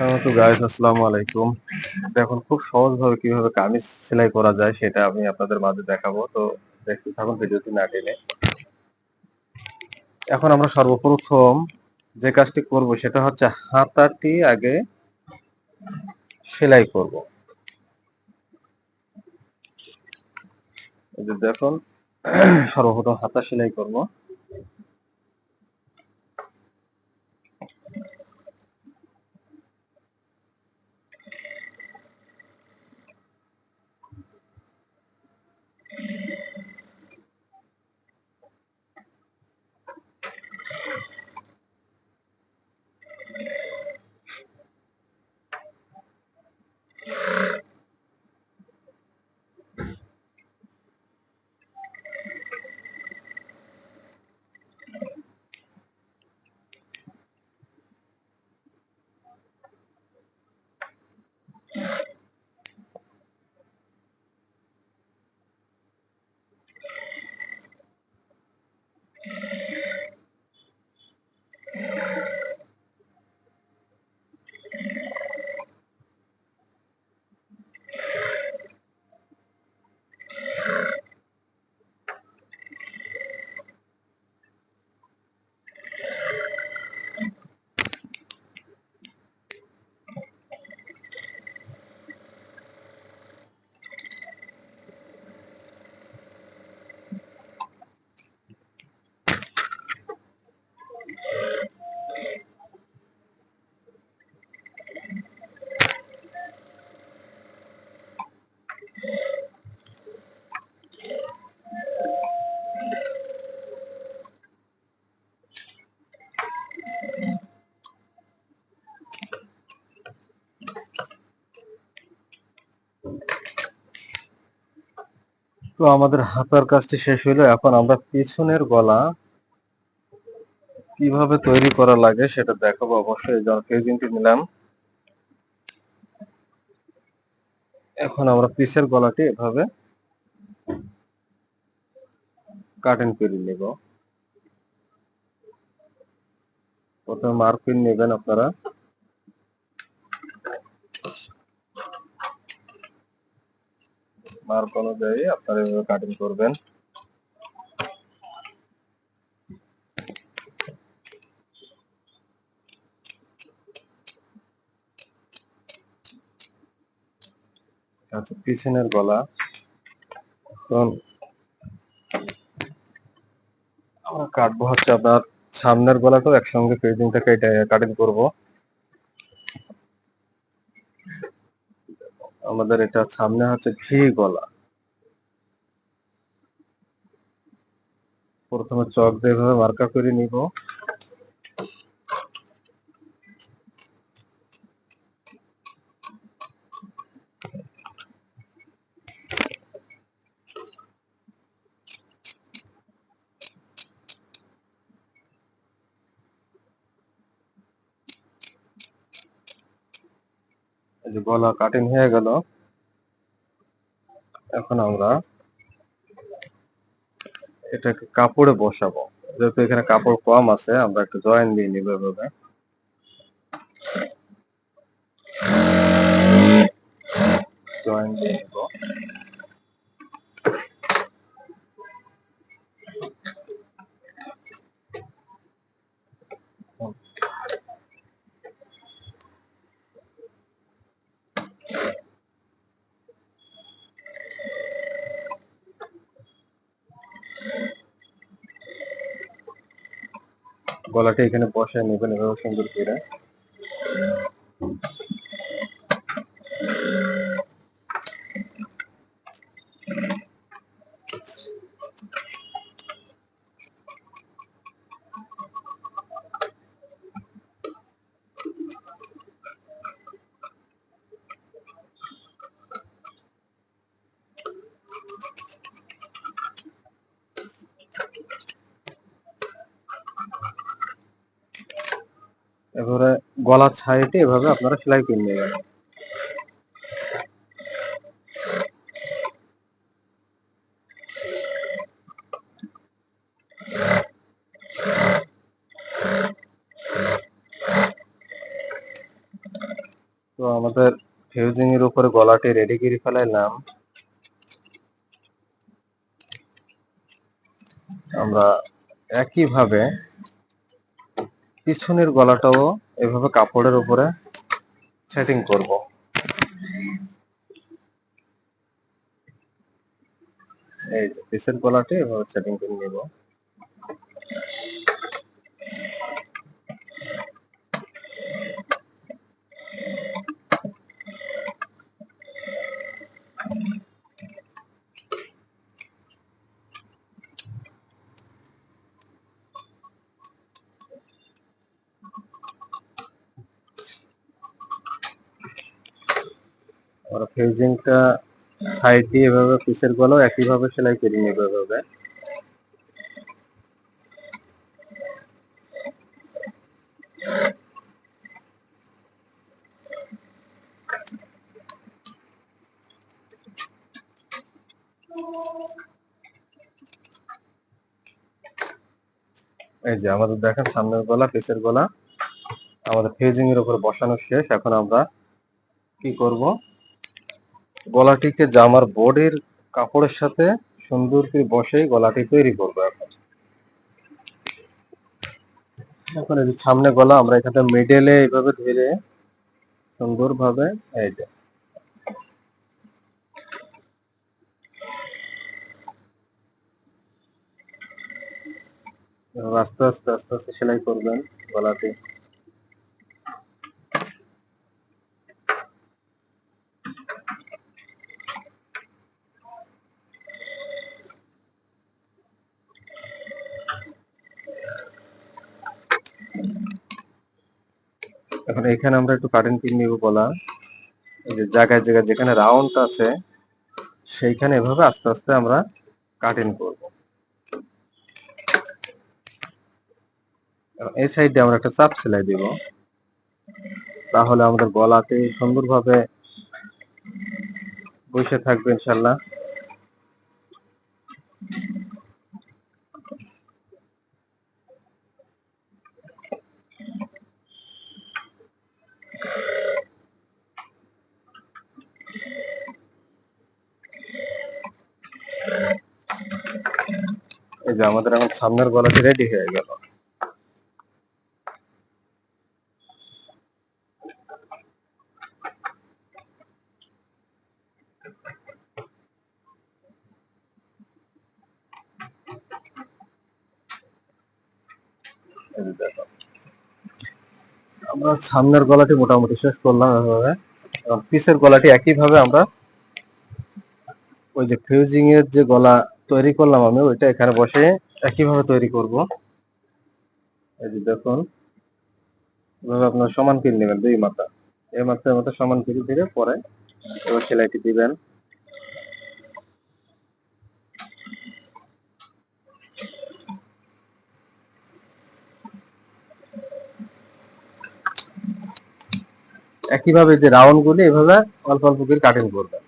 তো গাইস আসসালামু আলাইকুম। দেখুন, খুব সহজভাবে কীভাবে কামিজ সেলাই করা যায় সেটা আমি আপনাদের মাঝে দেখাবো। তো দেখতে থাকুন ভিডিওটি না টেনে। এখন আমরা সর্বপ্রথম যে কাজটি করব সেটা হচ্ছে হাতাটি আগে সেলাই করব। দেখুন, সর্বপ্রথম হাতা সেলাই করব। তো আমাদের হাতার কাজটি শেষ হলো এখন আমরা পিছনের গলা কীভাবে তৈরি করা লাগে সেটা দেখাবো। অবশ্যই যার কেজিংটি নিলাম। এখন আমরা পিসের গলাটি এভাবে কাটিং করে নেব। প্রথমে মার্কিং নেবেন আপনারা। মার্ক অনুযায়ী আপনারা এভাবে কাটিং করবেন। আচ্ছা পিছনের গলা। কাটবো হচ্ছে আপনার সামনের গলাটাও একসঙ্গে পেজিংটা কেটে কাটিং করব। আমাদের এটা সামনে হচ্ছে ভি গলা। প্রথমে চক দিয়ে এভাবে মার্কা করে নিব। যে গলা কাটিং হয়ে গেল, এখন আমরা এটাকে কাপড়ে বসাবো। যেহেতু এখানে কাপড় কম আছে, আমরা একটু জয়েন দিয়ে নিব এভাবে। জয়েন দিয়ে নিব। গলাটা এখানে বসায় নেবেন এভাবে সুন্দর করে। এবারে গলার সাইডে এভাবে আপনারা সেলাই করে নেবেন। তো আমাদের ফিউজিং এর উপরে গলাটি রেডি করে ফেলাইলাম। আমরা একইভাবে পিছনের গলাটাও এভাবে কাপড়ের উপরে সেটিং করব। এই যে, পিছের গলাটি এভাবে সেটিং করে নিব। আমরা ফিউজিংটা সাইড দিয়ে এভাবে পিসের গলাও একইভাবে সেলাই করে নেব এভাবে। এই যে আমাদের দেখেন সামনের গলা পিসের গলা। আমাদের ফিউজিং এর উপর বসানো শেষ। এখন আমরা কি করব? গলাটিকে জামার বডির কাপড়ের সাথে সুন্দর করে বসে গলাটি তৈরি করব এখন। এখন এই সামনে গলা, আমরা এখানে মিডলে এইভাবে ধরে সুন্দরভাবে, এই যে। আস্তে আস্তে আস্তে আস্তে সেলাই করবেন গলাটি। এখন এখানে আমরা একটু কাটিং পিন নিব এই যে জায়গায় জায়গায় যেখানে রাউন্ড আছে, সেইখানে এভাবে আস্তে আস্তে আমরা কাটিং করব। এই সাইডে আমরা একটা চাপ সেলাই দিব। তাহলে আমাদের গলাতে সুন্দরভাবে বসে থাকবে ইনশাল্লাহ। এই যে আমাদের এখন সামনের গলাটি রেডি হয়ে গেল। আমরা সামনের গলাটি মোটামুটি শেষ করলাম এভাবে পিসের গলাটি একইভাবে আমরা ওই যে ফিউজিং এর যে গলা তৈরি করলাম আমি, ওইটা এখানে বসে একইভাবে তৈরি করব। এই যে দেখুন আপনার সমান করে নেবেন দুই মাথা। এই মাথার মতো সমান করে দিলে পরে এবার সেলাইটি দিবেন। একইভাবে যে রাউন্ড গুলি এভাবে অল্প অল্প করে কাটিং করবেন।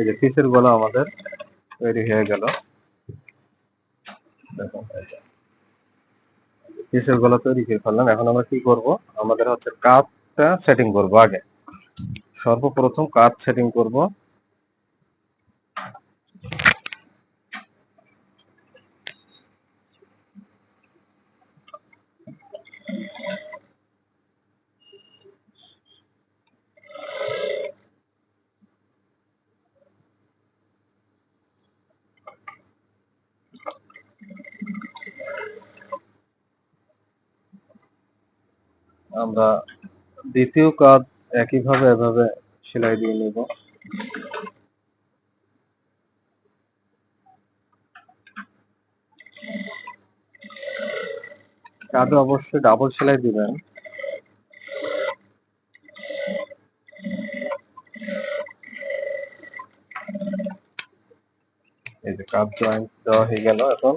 এই যে পিসের গলা আমাদের তৈরি হয়ে গেল। পিসের গলা তৈরি করে ফেললাম। এখন আমরা কি করব? আমাদের হচ্ছে কাপটা সেটিং করব আগে। সর্বপ্রথম কাপ সেটিং করব। আমরা দ্বিতীয় কাজ একইভাবে এভাবে সেলাই দিয়ে নেব। কাজে অবশ্যই ডাবল সেলাই দিবেন। এই যে কাপ জয়েন্ট দেওয়া হয়ে গেল এখন।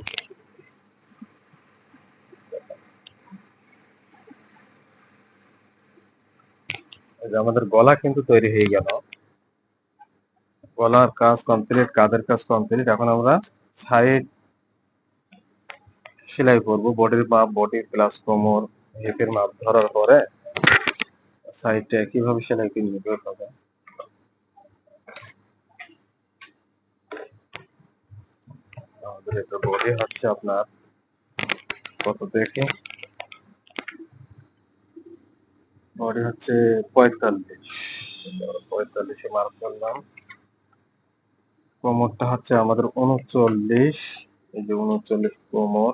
যে আমাদের গলা কিন্তু তৈরি হয়ে গেল। গলার কাজ কমপ্লিট কাঁধের কাজ কমপ্লিট এখন আমরা সাইড সেলাই করব। বডির মাপ বডি প্লাস কোমর হিপের মাপ ধরার পরে সাইডটা কীভাবে সেলাই করে নিতে হবে? আমাদের বডি হচ্ছে আপনার কত দেখে বডি হচ্ছে পঁয়তাল্লিশ। পঁয়তাল্লিশে মার্ক করলাম। কোমরটা হচ্ছে আমাদের উনচল্লিশ। এই যে উনচল্লিশ কোমর।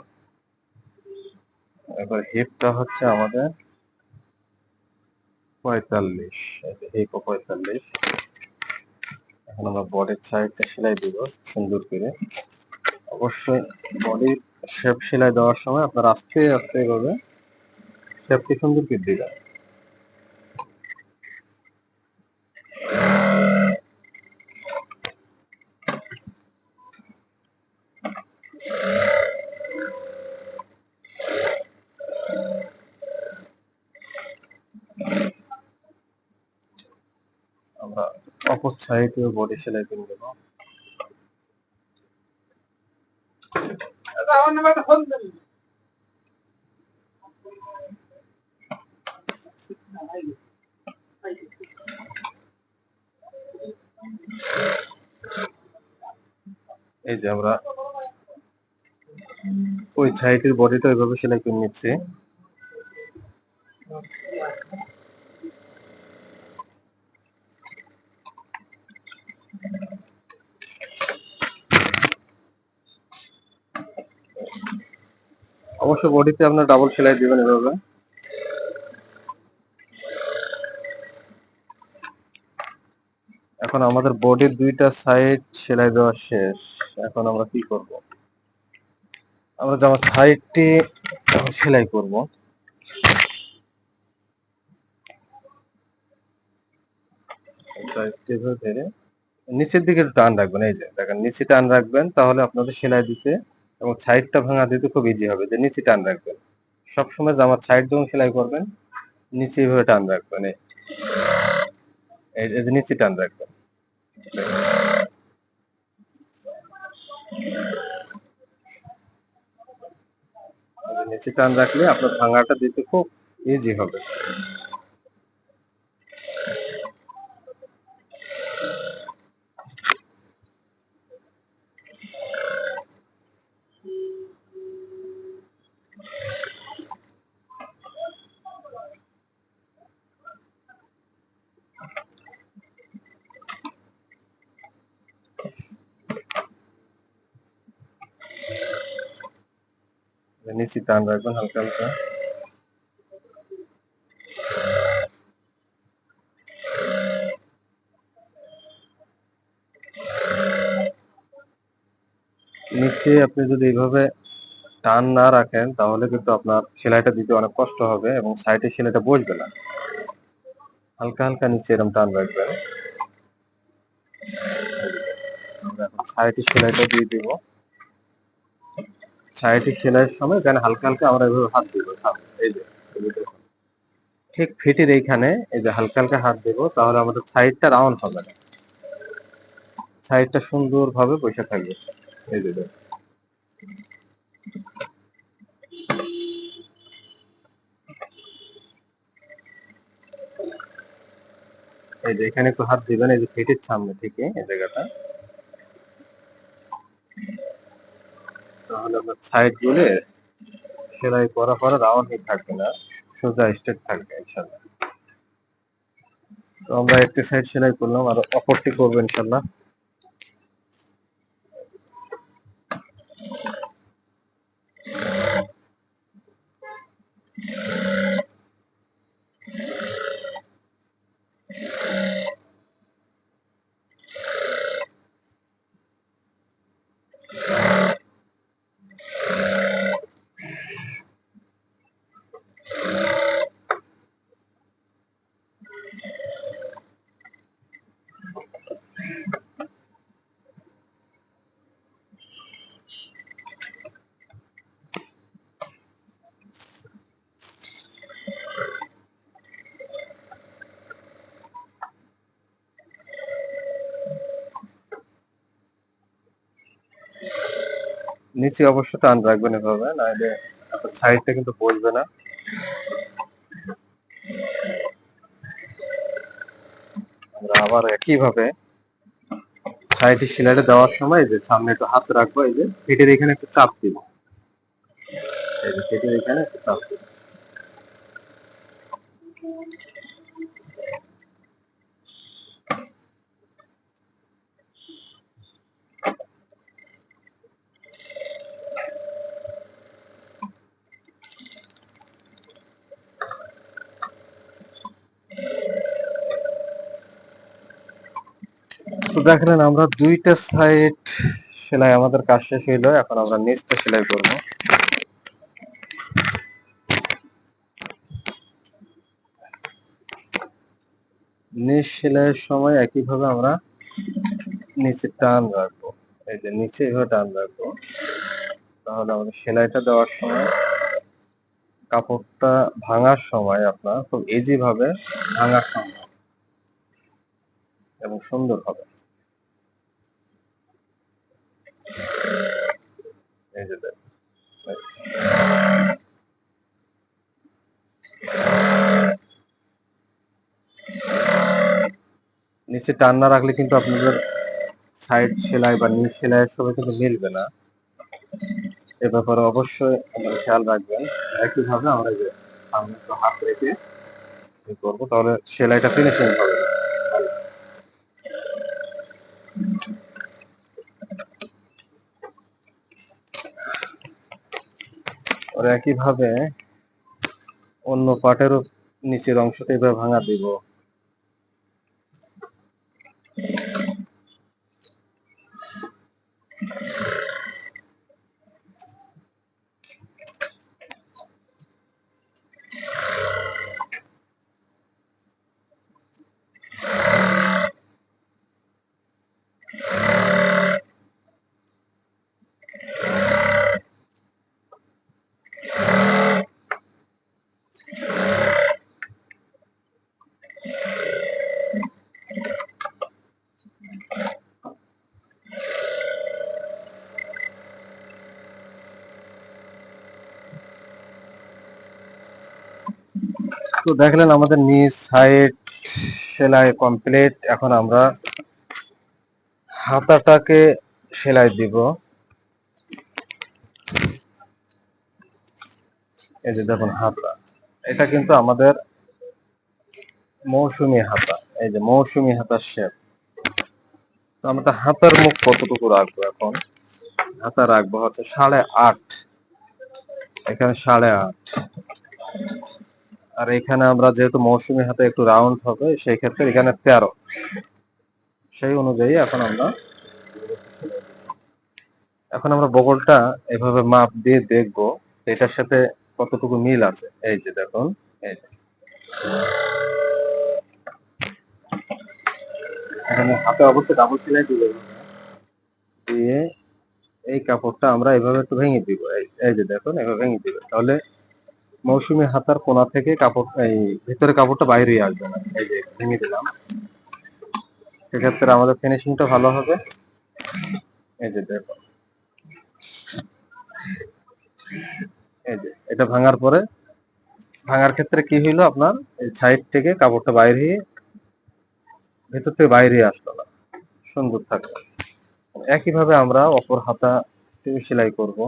এবার হিপটা হচ্ছে আমাদের পঁয়তাল্লিশ। হিপ পঁয়তাল্লিশ। এখন আমরা বডির সাইডটা সেলাই দিব সুন্দর করে। অবশ্যই বডির শেপ সেলাই দেওয়ার সময় আপনার আস্তে আস্তে এভাবে শেপটি সুন্দর করে দিবেন আমরা অপর সাইডে বডি সেলাই করে দেবো। এই যে আমরা ওই সাইডের বডিটা ওইভাবে সেলাই করে নিচ্ছি। অবশ্য বডিতে আপনার ডাবল সেলাই দিবেন এভাবে। এখন আমাদের বডির দুইটা সাইড সেলাই দেওয়া শেষ। এখন আমরা কি করব? আমরা জামার সাইডটি সেলাই করব। নিচের দিকে টান রাখবেন, এই যে দেখেন, নিচে টান রাখবেন, তাহলে আপনাদের সেলাই দিতে এবং সাইডটা ভাঙা দিতে খুব ইজি হবে, যে নিচে টান রাখবেন। সবসময় জামার সাইড যখন সেলাই করবেন, নিচে এইভাবে টান রাখবেন, এই নিচে টান রাখবেন। নিচে টান রাখলে আপনার ভাঙাটা দিতে খুব ইজি হবে। নিচে টান রাখবেন হালকা হালকা। নিচে আপনি যদি এইভাবে টান না রাখেন, তাহলে কিন্তু আপনার সেলাইটা দিতে অনেক কষ্ট হবে এবং সাইডে সেলাইটা বসবে না। হালকা হালকা নিচে এরকম টান রাখবেন। আমরা এখন সাইডে সেলাইটা দিয়ে দিব। সাইডে সেলাইয়ের সময় এখানে হালকা হালকা আমরা এভাবে হাত দিব। এই যে এই যে। ঠিক ফিটের এইখানে এই যে হালকা হালকা হাত দেব, তাহলে আমাদের সাইডটা রাউন্ড হবে না। সাইডটা সুন্দরভাবে বসে থাকবে। এই যে এই যে এখানে একটু হাত দিবেন, এই যে ফিটের সামনে থেকে এই জায়গাটা। আপনার সাইড গুলে সেলাই করা পরে রাউন্ড হয়ে থাকবে না, সোজা স্ট্রেট থাকবে ইনশাল্লাহ। তো আমরা একটি সাইড সেলাই করলাম, আর অপরটি করব ইনশাল্লাহ। নিচে অবশ্য টান রাখবেন এভাবে, নাহলে সাইডটা কিন্তু বসবে না। আমরা আবার একইভাবে সাইডে সেলাইটা দেওয়ার সময় যে সামনে একটু হাত রাখব, এই যে পেটের এখানে একটু চাপ দিব। পেটের এখানে একটু চাপ দিব। তো দেখলেন আমরা দুইটা সাইড সেলাই আমাদের কাজ শেষ হইল, এখন আমরা নিচটা সেলাই করব। নিচ সেলাইয়ের সময় একইভাবে আমরা নিচে টান রাখব। এই যে নিচে এইভাবে টান রাখব। তাহলে আমাদের সেলাইটা দেওয়ার সময়, কাপড়টা ভাঙার সময় আপনার খুব ইজি ভাবে ভাঙা সম্ভব এবং সুন্দর হবে। এই দেখুন। নিচে টান না রাখলে কিন্তু আপনাদের সাইড সেলাই বা নিচ সেলাইয়ের সময় কিন্তু মিলবে না। এ ব্যাপারে অবশ্যই আপনারা খেয়াল রাখবেন। একইভাবে আমরা যে সামনে হাত রেখে করব, তাহলে সেলাইটা ফিনিশিং হবে। আর একইভাবে অন্য পার্টেরও নিচের অংশটা এভাবে ভাঙা দিব? তো দেখলেন আমাদের নিচ সাইড সেলাই কমপ্লিট এখন আমরা হাতাটাকে সেলাই দিব। এই যে দেখুন হাতা, এটা কিন্তু আমাদের মৌসুমী হাতা, এই যে মৌসুমী হাতার শেপ তো আমরা হাতার মুখ কতটুকু রাখব এখন? হাতা রাখব হচ্ছে সাড়ে আট। এখানে সাড়ে আট। আর এখানে আমরা যেহেতু মৌসুমী হাতে একটু রাউন্ড হবে, সেই ক্ষেত্রে এখানে তেরো। সেই অনুযায়ী এখন আমরা এখন আমরা বগলটা এভাবে মাপ দিয়ে দেখব এটার সাথে কতটুকু মিল আছে। এই যে দেখুন, এই হাতে অবশ্যই ডাবল সেলাই দিবে। দিয়ে এই কাপড়টা আমরা এভাবে একটু ভেঙে দিব। এই যে দেখুন, এভাবে ভেঙে দিবে। তাহলে মৌসুমী হাতার কোনা থেকে কাপড়, এই ভিতরে কাপড়টা বাইরে আসবে না। এই যে ভেঙে দিলাম। সেক্ষেত্রে আমাদের ফিনিশিংটা ভালো হবে। এই যে দেখো। এটা ভাঙার পরে ভাঙার ক্ষেত্রে কি হইল আপনার? সাইড থেকে কাপড়টা বাইরে ভেতর থেকে বাইরে আসলো না। সুন্দর থাকবে একইভাবে আমরা অপর হাতা সেলাই করব।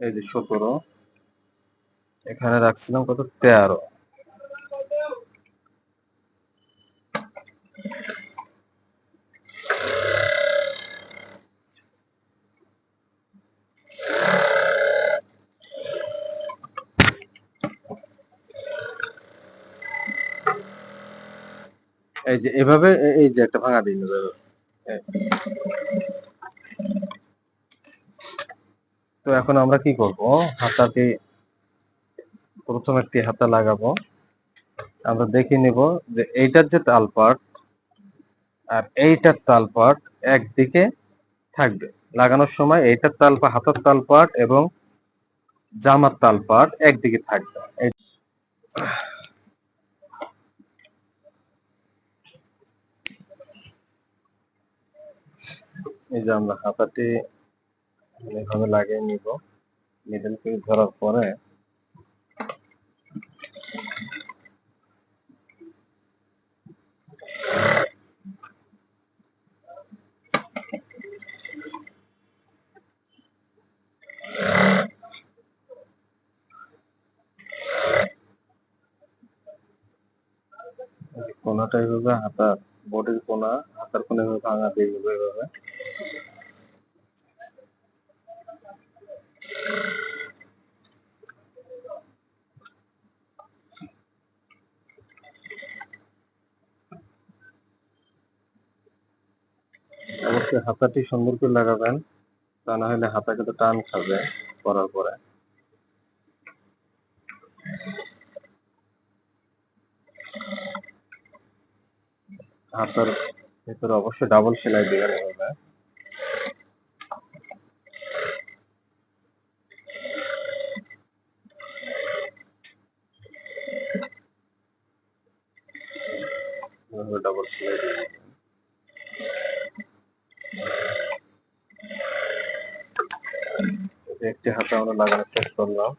এই যে সতেরো, এখানে রাখছিলাম কত? তেরো। এই যে এভাবে, এই যে একটা ভাঙা দিন এভাবে। এই। তো এখন আমরা কি করব? হাতাতে প্রথম একটি হাতা লাগাবো। আমরা দেখে নিব যে এইটার যে তাল পাট আর এইটার তাল পাট একদিকে থাকবে। লাগানোর সময় এইটার তাল পা, হাতার তাল পাট এবং জামার তাল পাট একদিকে থাকবে। এই যে আমরা হাতাটি এভাবে লাগিয়ে নিব। মিডল পিস ধরার পরে কোনাটা এইভাবে হাতার বডির কোনা, হাতার কোনা এভাবে ভাঙা দিয়ে এভাবে অবশ্যই হাতাটি সুন্দর করে লাগাবেন, তা না হলে হাতা কিন্তু টান খাবে করার পরে। হাতার ভেতরে অবশ্যই ডাবল সেলাই দিবেন এভাবে এভাবে ডাবল সেলাই দিবেন এই যে একটি হাতে আমরা লাগানোর শেষ করলাম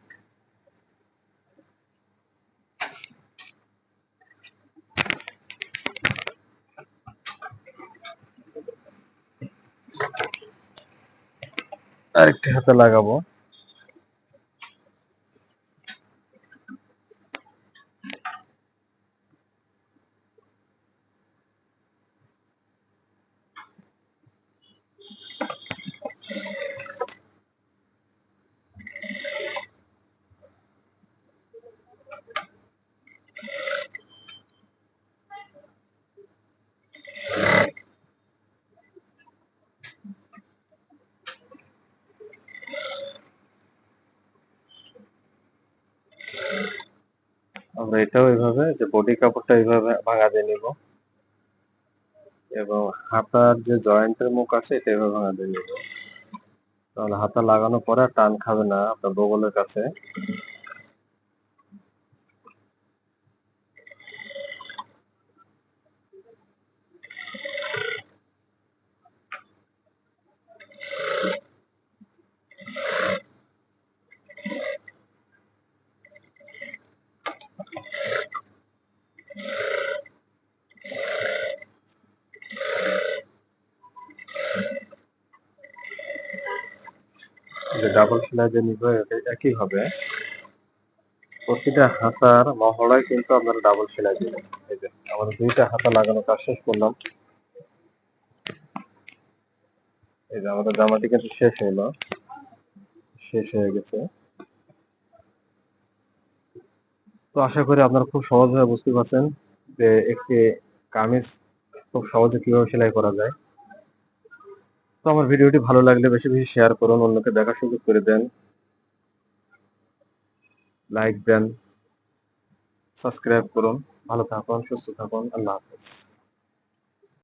আরেকটি হাতে লাগাবো। আমরা এটাও এইভাবে যে বডি কাপড়টা এইভাবে ভাঙা দিয়ে নিব। এবং হাতার যে জয়েন্টের মুখ আছে এটা এইভাবে ভাঙা দিয়ে নিব। তাহলে হাতা লাগানোর পরে টান খাবে না আপনার বগলের কাছে। যে ডাবল সেলাই যে নিব একই হবে। প্রতিটা হাতার মহড়ায় কিন্তু আপনারা ডাবল সেলাই দিবেন এই যে, আমাদের দুইটা হাতা লাগানো কাজ শেষ করলাম। এই যে, আমাদের জামাটি কিন্তু শেষ হলো শেষ হয়ে গেছে। তো আশা করি আপনারা খুব সহজভাবে বুঝতে পারছেন যে একটি কামিজ খুব সহজে কীভাবে সেলাই করা যায়। তো আমার ভিডিওটি ভালো লাগলে বেশি বেশি শেয়ার করুন, অন্যকে দেখার সুযোগ করে দেন। লাইক দেন সাবস্ক্রাইব করুন। ভালো থাকুন, সুস্থ থাকুন, আল্লাহ হাফেজ।